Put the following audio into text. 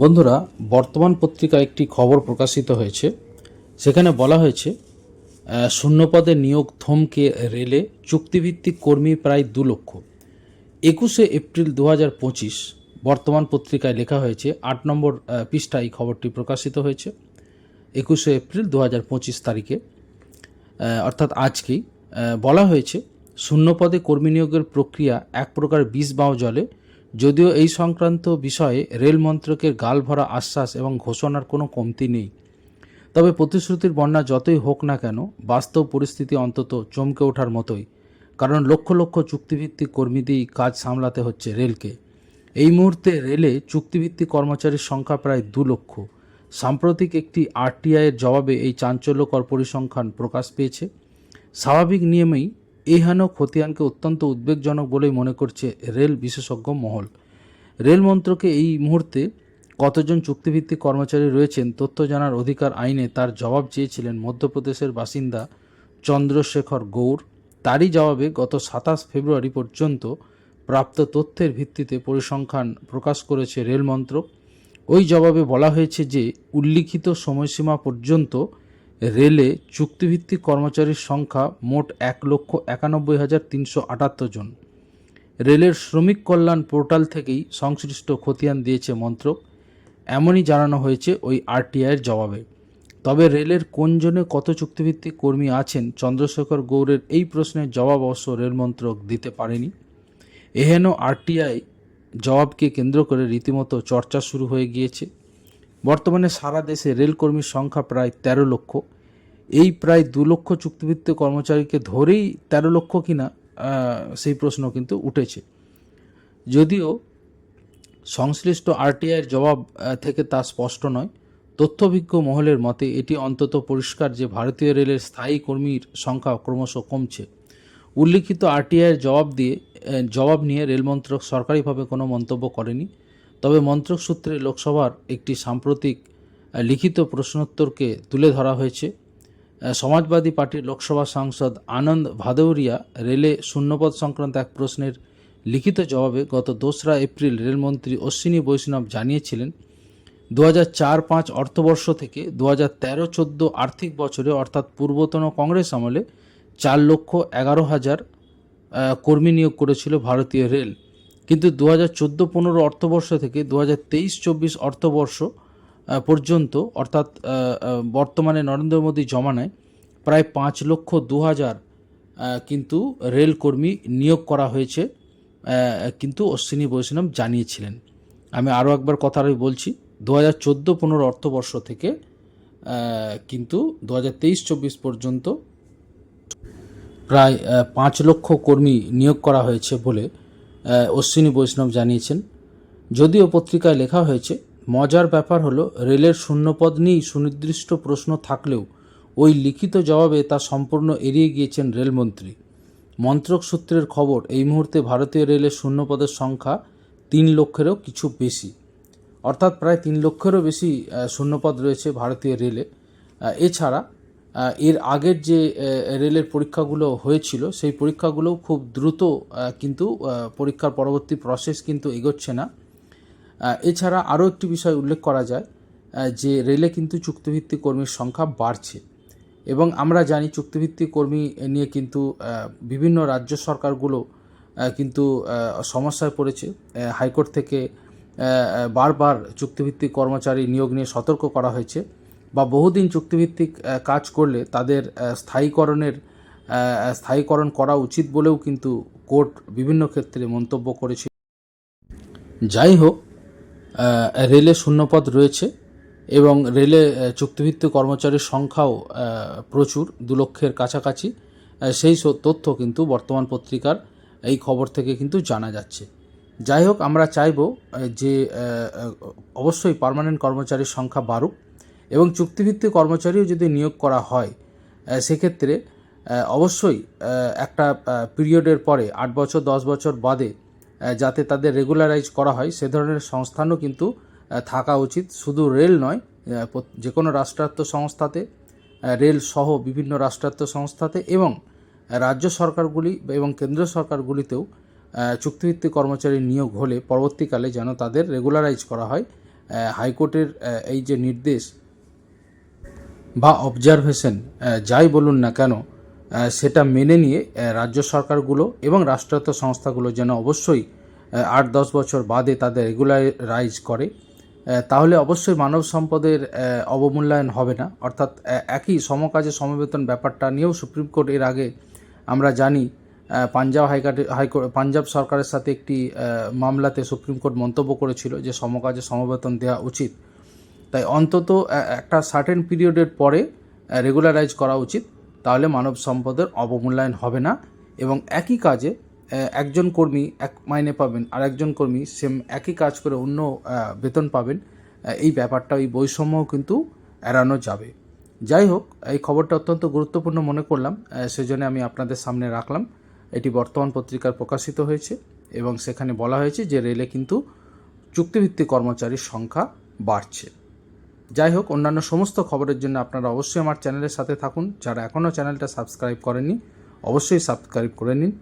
বন্ধুরা, বর্তমান পত্রিকায় একটি খবর প্রকাশিত হয়েছে। সেখানে বলা হয়েছে শূন্যপদে নিয়োগ থমকে রেলে চুক্তিভিত্তিক কর্মী প্রায় দু লক্ষ। একুশে এপ্রিল দু পঁচিশ বর্তমান পত্রিকায় লেখা হয়েছে, আট নম্বর পৃষ্ঠায় খবরটি প্রকাশিত হয়েছে। একুশে এপ্রিল দু হাজার পঁচিশ তারিখে অর্থাৎ আজকেই বলা হয়েছে, শূন্যপদে কর্মী নিয়োগের প্রক্রিয়া এক প্রকার বিষ বাও জলে যদিও এই সংক্রান্ত বিষয়ে রেল মন্ত্রকের গাল ভরা আশ্বাস এবং ঘোষণার কোনো কমতি নেই। তবে প্রতিশ্রুতির বন্যা যতই হোক না কেন, বাস্তব পরিস্থিতি অন্তত চমকে ওঠার মতোই। কারণ লক্ষ লক্ষ চুক্তিভিত্তিক কর্মী দিয়েই কাজ সামলাতে হচ্ছে রেলকে। এই মুহূর্তে রেলে চুক্তিভিত্তিক কর্মচারীর সংখ্যা প্রায় দু লক্ষ। সাম্প্রতিক একটি আরটিআইয়ের জবাবে এই চাঞ্চল্যকর পরিসংখ্যান প্রকাশ পেয়েছে। স্বাভাবিক নিয়মেই এই হেন খতিয়ানকে অত্যন্ত উদ্বেগজনক বলেই মনে করছে রেল বিশেষজ্ঞ মহল। রেল মন্ত্রকে এই মুহূর্তে কতজন চুক্তিভিত্তিক কর্মচারী রয়েছেন তথ্য জানার অধিকার আইনে তার জবাব চেয়েছিলেন মধ্যপ্রদেশের বাসিন্দা চন্দ্রশেখর গৌর তারই জবাবে গত সাতাশ ফেব্রুয়ারি পর্যন্ত প্রাপ্ত তথ্যের ভিত্তিতে পরিসংখ্যান প্রকাশ করেছে রেল মন্ত্রক। ওই জবাবে বলা হয়েছে যে, উল্লিখিত সময়সীমা পর্যন্ত রেলে চুক্তিভিত্তিক কর্মচারীর সংখ্যা মোট এক লক্ষ একানব্বই হাজার তিনশো আটাত্তর জন। রেলের শ্রমিক কল্যাণ পোর্টাল থেকেই সংশ্লিষ্ট খতিয়ান দিয়েছে মন্ত্রক। এমনই জানানো হয়েছে ওই আরটিআইয়ের জবাবে। তবে রেলের কোন জনে কত চুক্তিভিত্তিক কর্মী আছেন চন্দ্রশেখর গৌড়ের এই প্রশ্নের জবাব অবশ্য রেল মন্ত্রক দিতে পারেনি। এহেন আরটিআই জবাবকে কেন্দ্র করে রীতিমতো চর্চা শুরু হয়ে গিয়েছে। বর্তমানে সারা দেশে রেলকর্মীর সংখ্যা প্রায় তেরো লক্ষ। এই প্রায় দু লক্ষ চুক্তিভিত্তিক কর্মচারীকে ধরেই তেরো লক্ষ কিনা সেই প্রশ্ন কিন্তু উঠেছে। যদিও সংশ্লিষ্ট আরটিআইয়ের জবাব থেকে তা স্পষ্ট নয়। তথ্যভিজ্ঞ মহলের মতে, এটি অন্তত পরিষ্কার যে ভারতীয় রেলের স্থায়ী কর্মীর সংখ্যা ক্রমশ কমছে। উল্লিখিত আরটিআইয়ের জবাব দিয়ে জবাব নিয়ে রেল মন্ত্রক সরকারিভাবে কোনো মন্তব্য করেনি। তবে মন্ত্রক সূত্রে লোকসভার একটি সাম্প্রতিক লিখিত প্রশ্নোত্তরকে তুলে ধরা হয়েছে। সমাজবাদী পার্টির লোকসভা সাংসদ আনন্দ ভাদৌরিয়া রেলে শূন্যপদ সংক্রান্ত এক প্রশ্নের লিখিত জবাবে গত দোসরা এপ্রিল রেলমন্ত্রী অশ্বিনী বৈষ্ণব জানিয়েছিলেন দু হাজার চার পাঁচ অর্থবর্ষ থেকে দু হাজার তেরো চোদ্দ আর্থিক বছরে, অর্থাৎ পূর্বতন কংগ্রেস আমলে চার লক্ষ এগারো হাজার কর্মী নিয়োগ করেছিল ভারতীয় রেল। কিন্তু দু হাজার চোদ্দ পনেরো অর্থবর্ষ থেকে দু হাজার তেইশ চব্বিশ অর্থবর্ষ পর্যন্ত, অর্থাৎ বর্তমানে নরেন্দ্র মোদী জমানায় প্রায় পাঁচ লক্ষ দু হাজার কিন্তু রেলকর্মী নিয়োগ করা হয়েছে কিন্তু অশ্বিনী বৈষ্ণব জানিয়েছিলেন। আমি আরও একবার কথাটা বলছি দু হাজার চোদ্দ পনেরো অর্থবর্ষ থেকে কিন্তু দু হাজার তেইশ চব্বিশ পর্যন্ত প্রায় পাঁচ লক্ষ কর্মী নিয়োগ করা হয়েছে বলে অশ্বিনী বৈষ্ণব জানিয়েছেন, যদিও পত্রিকায় লেখা হয়েছে, মজার ব্যাপার হলো রেলের শূন্যপদ নিয়েই সুনির্দিষ্ট প্রশ্ন থাকলেও ওই লিখিত জবাবে তা সম্পূর্ণ এড়িয়ে গিয়েছেন রেলমন্ত্রী। মন্ত্রক সূত্রের খবর, এই মুহূর্তে ভারতীয় রেলের শূন্যপদের সংখ্যা তিন লক্ষেরও কিছু বেশি। অর্থাৎ প্রায় তিন লক্ষেরও বেশি শূন্যপদ রয়েছে ভারতীয় রেলে। এছাড়া এর আগের যে রেলের পরীক্ষাগুলো হয়েছিল, সেই পরীক্ষাগুলো খুব দ্রুত কিন্তু পরীক্ষার পরবর্তী প্রসেস কিন্তু এগোচ্ছে না। এছাড়া আরও একটি বিষয় উল্লেখ করা যায় যে রেলে কিন্তু চুক্তিভিত্তিক কর্মীর সংখ্যা বাড়ছে। এবং আমরা জানি চুক্তিভিত্তিক কর্মী নিয়ে কিন্তু বিভিন্ন রাজ্য সরকারগুলো কিন্তু সমস্যায় পড়েছে। হাইকোর্ট থেকে বারবার চুক্তিভিত্তিক কর্মচারী নিয়োগ নিয়ে সতর্ক করা হয়েছে। বা বহুদিন চুক্তিভিত্তিক কাজ করলে তাদের স্থায়ীকরণের স্থায়ীকরণ করা উচিত বলেও কিন্তু কোর্ট বিভিন্ন ক্ষেত্রে মন্তব্য করেছে। যাই হোক রেলে শূন্যপদ রয়েছে এবং রেলে চুক্তিভিত্তিক কর্মচারীর সংখ্যাও প্রচুর, দু লক্ষের কাছাকাছি। সেই তথ্য কিন্তু বর্তমান পত্রিকার এই খবর থেকে কিন্তু জানা যাচ্ছে। যাই হোক, আমরা চাইব যে অবশ্যই পার্মানেন্ট কর্মচারীর সংখ্যা বাড়ুক। এবং চুক্তিভিত্তিক কর্মচারীও যদি নিয়োগ করা হয় সেক্ষেত্রে অবশ্যই একটা পিরিয়ডের পরে, আট বছর, দশ বছর বাদে যাতে তাদের রেগুলারাইজ করা হয়, সে ধরনের সংস্থানও কিন্তু থাকা উচিত। শুধু রেল নয় যে কোনো রাষ্ট্রায়ত্ত সংস্থাতে রেল সহ বিভিন্ন রাষ্ট্রায়ত্ত সংস্থাতে এবং রাজ্য সরকারগুলি এবং কেন্দ্র সরকারগুলিতেও চুক্তিভিত্তিক কর্মচারী নিয়োগ হলে পরবর্তীকালে যেন তাদের রেগুলারাইজ করা হয় হাইকোর্টের এই যে নির্দেশ বা অবজারভেশন যাই বলুন না কেন সেটা মেনে নিয়ে রাজ্য সরকারগুলো এবং রাষ্ট্রায়ত্ত সংস্থাগুলো যেন অবশ্যই আট দশ বছর বাদে তাদের রেগুলারাইজ করে তাহলে অবশ্যই মানব সম্পদের অবমূল্যায়ন হবে না। অর্থাৎ একই সমকাজে সমবেতন ব্যাপারটা নিয়েও সুপ্রিম কোর্ট এর আগে আমরা জানি পাঞ্জাব হাইকোর্টে, হাইকোর্ট, পাঞ্জাব সরকারের সাথে একটি মামলাতে সুপ্রিম কোর্ট মন্তব্য করেছিল যে সমকাজে সমবেতন দেওয়া উচিত। তাই অন্তত একটা সার্টেন পিরিয়ডের পরে রেগুলারাইজ করা উচিত। তাহলে মানব সম্পদের অবমূল্যায়ন হবে না। এবং একই কাজে একজন কর্মী এক মাইনে পাবেন আর একজন কর্মী সেম একই কাজ করে অন্য বেতন পাবেন এই ব্যাপারটা, এই বৈষম্যও কিন্তু এড়ানো যাবে। যাই হোক, এই খবরটা অত্যন্ত গুরুত্বপূর্ণ মনে করলাম সেজন্য আমি আপনাদের সামনে রাখলাম। এটি বর্তমান পত্রিকার প্রকাশিত হয়েছে এবং সেখানে বলা হয়েছে যে রেলে কিন্তু চুক্তিভিত্তিক কর্মচারীর সংখ্যা বাড়ছে। যাই হোক, অন্যান্য সমস্ত খবরের জন্য আপনারা অবশ্যই আমার চ্যানেলের সাথে থাকুন। যারা এখনও চ্যানেলটা সাবস্ক্রাইব করেননি, অবশ্যই সাবস্ক্রাইব করে নিন।